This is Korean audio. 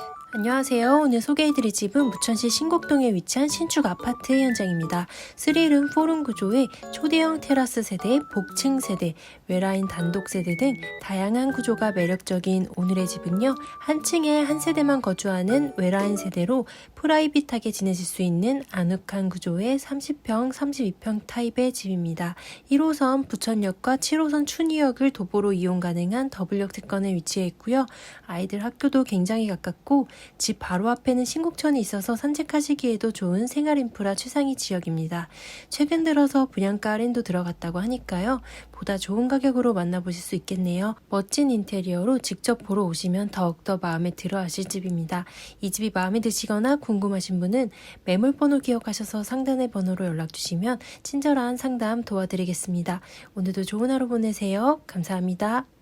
much. 안녕하세요. 오늘 소개해드릴 집은 무천시 신곡동에 위치한 신축 아파트 현장입니다. 3룸 4룸 구조의 초대형 테라스 세대, 복층 세대, 외라인 단독 세대 등 다양한 구조가 매력적인 오늘의 집은요. 한 층에 한 세대만 거주하는 외라인 세대로 프라이빗하게 지내실 수 있는 아늑한 구조의 30평, 32평 타입의 집입니다. 1호선 부천역과 7호선 춘희역을 도보로 이용 가능한 더블역 특권에 위치해 있고요. 아이들 학교도 굉장히 가깝고 집 바로 앞에는 신곡천이 있어서 산책하시기에도 좋은 생활 인프라 최상위 지역입니다. 최근 들어서 분양가 할인도 들어갔다고 하니까요. 보다 좋은 가격으로 만나보실 수 있겠네요. 멋진 인테리어로 직접 보러 오시면 더욱더 마음에 들어 하실 집입니다. 이 집이 마음에 드시거나 궁금하신 분은 매물 번호 기억하셔서 상단의 번호로 연락 주시면 친절한 상담 도와드리겠습니다. 오늘도 좋은 하루 보내세요. 감사합니다.